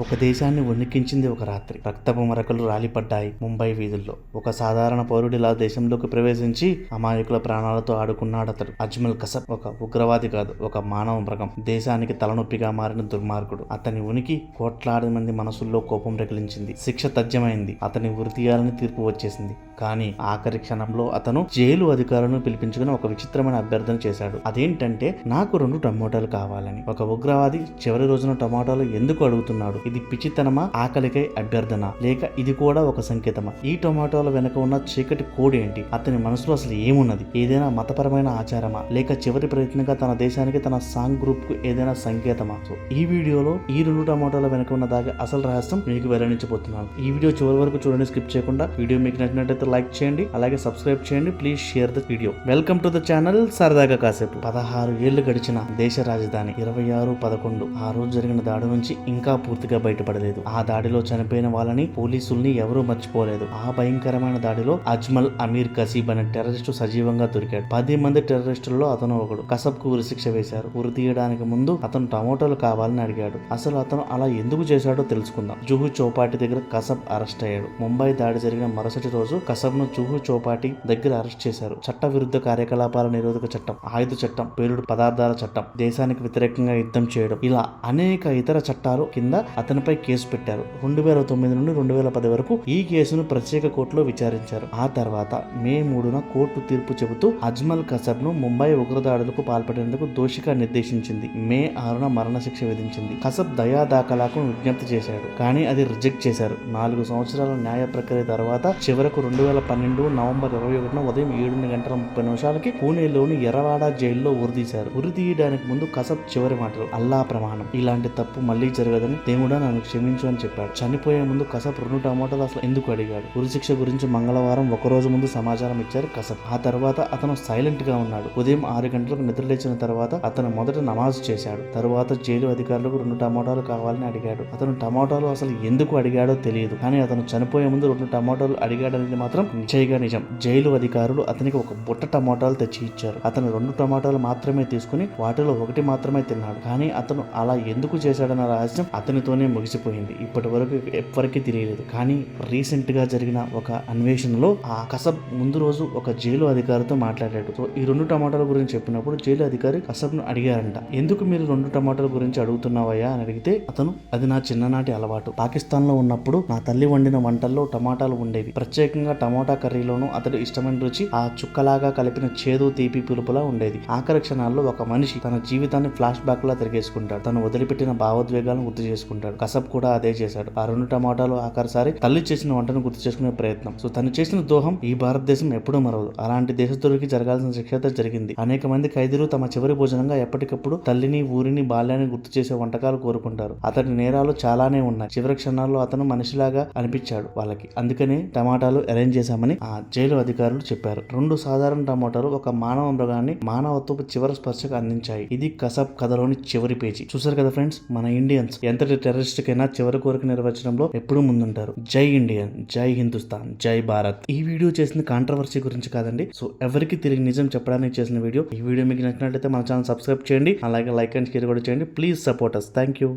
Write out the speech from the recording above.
ఒక దేశాన్ని వణికించింది ఒక రాత్రి. రక్తపు మరకలు రాలిపడ్డాయి ముంబై వీధుల్లో. ఒక సాధారణ పౌరుడిలా దేశంలోకి ప్రవేశించి అమాయకుల ప్రాణాలతో ఆడుకున్నాడు అతడు అజ్మల్ కసబ్. ఒక ఉగ్రవాది కాదు ఒక మానవ మృగం. దేశానికి తలనొప్పిగా మారిన దుర్మార్గుడు. అతని ఉనికి కోట్లాది మంది మనసుల్లో కోపం రగిలించింది. శిక్ష తథ్యమైంది అతని ఉరితీయాలని తీర్పు వచ్చేసింది. కానీ ఆఖరి క్షణంలో అతను జైలు అధికారులను పిలిపించుకుని ఒక విచిత్రమైన అభ్యర్థన చేశాడు. అదేంటంటే నాకు రెండు టమోటాలు కావాలని. ఒక ఉగ్రవాది చివరి రోజున టమోటాలు ఎందుకు అడుగుతున్నాడు? ఇది పిచ్చితనమా? ఆకలికై అభ్యర్థన? లేక ఇది కూడా ఒక సంకేతమా? ఈ టొమాటోల వెనుక ఉన్న చీకటి కోడ్ ఏంటి? అతని మనసులో అసలు ఏమున్నది? ఏదైనా మతపరమైన ఆచారమా? లేక చివరి ప్రయత్నంగా తన దేశానికి తన సాంగ్ గ్రూప్కు ఏదైనా సంకేతమా? సో ఈ వీడియోలో ఈ రెండు టమాటోల వెనుక ఉన్న దాకా అసలు రహస్యం మీకు వెల్లడించబోతున్నాను. ఈ వీడియో చివరి వరకు చూడండి స్కిప్ చేయకుండా. వీడియో మీకు నచ్చినట్లయితే లైక్ చేయండి అలాగే సబ్స్క్రైబ్ చేయండి. Please share the video. Welcome to the channel సరదాగా కాసేపు. పదహారు ఏళ్ళు గడిచిన దేశ రాజధాని ఇరవై ఆరు పదకొండు. ఆ రోజు జరిగిన దాడి నుంచి ఇంకా పూర్తిగా బయటపడలేదు. ఆ దాడిలో చనిపోయిన వాళ్ళని పోలీసుల్ని ఎవరూ మర్చిపోలేదు. ఆ భయంకరమైన దాడిలో అజ్మల్ అమీర్ కసీబ్ అనే టెర్రరిస్టు సజీవంగా దొరికాడు. పది మంది టెర్రరిస్టుల్లో అతను ఒకడు. కసబ్కు ఉరిశిక్ష వేశారు. ఉరి తీయడానికి ముందు అతను టమోటాలు కావాలని అడిగాడు. అసలు అతను అలా ఎందుకు చేశాడో తెలుసుకుందాం. జుహు చౌపాటి దగ్గర కసబ్ అరెస్ట్ అయ్యాడు. ముంబై దాడి జరిగిన మరుసటి రోజు కసబ్ను జుహు చౌపాటి దగ్గర అరెస్ట్ చేశారు. చట్ట విరుద్ధ కార్యకలాపాల నిరోధక చట్టం ఆయుధ చట్టం పేలుడు పదార్థాల చట్టం దేశానికి వ్యతిరేకంగా యుద్ధం చేయడం ఇలా అనేక ఇతర చట్టాలు కింద అతనిపై కేసు పెట్టారు. రెండు వేల తొమ్మిది నుండి రెండు వేల పది వరకు ఈ కేసును ప్రత్యేక కోర్టులో విచారించారు. ఆ తర్వాత మే మూడున కోర్టు తీర్పు చెబుతూ అజ్మల్ కసబ్ను ముంబై ఉగ్రదాడులకు పాల్పడేందుకు దోషిగా నిర్దేశించింది. మే ఆరున మరణశిక్ష విధించింది. కసబ్ దయా దాఖలాకు విజ్ఞప్తి చేశాడు. కానీ అది రిజెక్ట్ చేశారు. నాలుగు సంవత్సరాల న్యాయ ప్రక్రియ తర్వాత చివరకు రెండు వేల పన్నెండు నవంబర్ ఇరవై ఒకటిన ఉదయం ఏడు గంటల ముప్పై నిమిషాలకి పూణేలోని ఎర్రవాడ జైల్లో ఉరితీశారు ఉరిదీయడానికి ముందు కసబ్ చివరి మాటలు అల్లా ప్రమాణం. ఇలాంటి తప్పు మళ్ళీ జరగదని దేవుడు నన్ను క్షమించు అని చెప్పాడు. చనిపోయే ముందు కసబ్ రెండు టమాటాలు అసలు ఎందుకు అడిగాడు? ఉరిశిక్ష గురించి మంగళవారం ఒక రోజు ముందు సమాచారం ఇచ్చారు కసబ్ ఆ తర్వాత అతను సైలెంట్గా ఉన్నాడు. ఉదయం ఆరు గంటలకు నిద్రలేచిన తర్వాత అతను మొదట నమాజ్ చేశాడు. తరువాత జైలు అధికారులకు రెండు టమాటాలు కావాలని అడిగాడు. అతను టమాటాలు అసలు ఎందుకు అడిగాడో తెలియదు. కానీ అతను చనిపోయే ముందు రెండు టమాటాలు అడిగాడనేది మాత్రం నిశ్చయగా నిజం. జైలు అధికారులు అతనికి ఒక బుట్ట టమాటాలు తెచ్చి ఇచ్చారు. అతను రెండు టమాటాలు మాత్రమే తీసుకుని వాటిలో ఒకటి మాత్రమే తిన్నాడు. కానీ అతను అలా ఎందుకు చేశాడన్న రహస్యం అతనితోనే ముగిసిపోయింది. ఇప్పటి వరకు ఎవ్వరికీ తెలియలేదు. కానీ రీసెంట్గా జరిగిన ఒక అన్వేషణలో ఆ కసబ్ ముందు రోజు ఒక జైలు అధికారితో మాట్లాడాడు. సో ఈ రెండు టమాటాల గురించి చెప్పినప్పుడు జైలు అధికారి కసబ్ను అడిగారంట. ఎందుకు మీరు రెండు టమాటాల గురించి అడుగుతున్నావయ్యా? అని అడిగితే అతను అది నా చిన్ననాటి అలవాటు. పాకిస్తాన్లో ఉన్నప్పుడు నా తల్లి వండిన వంటల్లో టమాటాలు ఉండేవి. ప్రత్యేకంగా టమాటా కర్రీలోనూ అతడు ఇష్టమైన రుచి ఆ చుక్కలాగా కలిపిన చేదు తీపి పులుపులా ఉండేది. ఆఖరి క్షణాల్లో ఒక మనిషి తన జీవితాన్ని ఫ్లాష్ బ్యాక్ లా తిరిగేసుకుంటాడు. తను వదిలిపెట్టిన భావోద్వేగాలను గుర్తు చేసుకుంటాడు. కసబ్ కూడా అదే చేశాడు. ఆ రెండు టమాటాలు ఆఖరిసారి తల్లి చేసిన వంటను గుర్తు చేసుకునే ప్రయత్నం. సో తను చేసిన దోహం ఈ భారతదేశం ఎప్పుడూ మరవదు. అలాంటి దేశద్రోహికి జరగాల్సిన శిక్ష జరిగింది. అనేక మంది ఖైదీలు తమ చివరి భోజనంగా ఎప్పటికప్పుడు తల్లిని ఊరిని బాల్యాన్ని గుర్తు చేసే వంటకాలు కోరుకుంటారు. అతని నేరాలు చాలానే ఉన్నాయి. చివరి క్షణాల్లో అతను మనిషిలాగా అనిపించాడు వాళ్ళకి. అందుకనే టమాటాలు అరేంజ్ చేశామని ఆ జైలు అధికారులు చెప్పారు. రెండు సాధారణ టమాటాలు ఒక మానవ మృగాన్ని మానవత్వపు చివరి స్పర్శకు అందించాయి. ఇది కసబ్ కథలోని చివరి పేజీ. చూసారు కదా ఫ్రెండ్స్ మన ఇండియన్స్. ఎంతటి టెర్రరిస్ట్ టెర్రరిస్ట్కైనా చివరి కోరిక నిర్వచనంలో ఎప్పుడూ ముందుంటారు. జై ఇండియన్ జై హిందుస్థాన్ జై భారత్. ఈ వీడియో చేసిన కాంట్రవర్సీ గురించి కాదండి. సో ఎవరికి తెలియని నిజం చెప్పడానికి చేసిన వీడియో ఈ వీడియో మీకు నచ్చినట్లయితే మన ఛానల్ సబ్స్క్రైబ్ చేయండి. అలాగే లైక్ అండ్ షేర్ కూడా చేయండి. Please support us thank you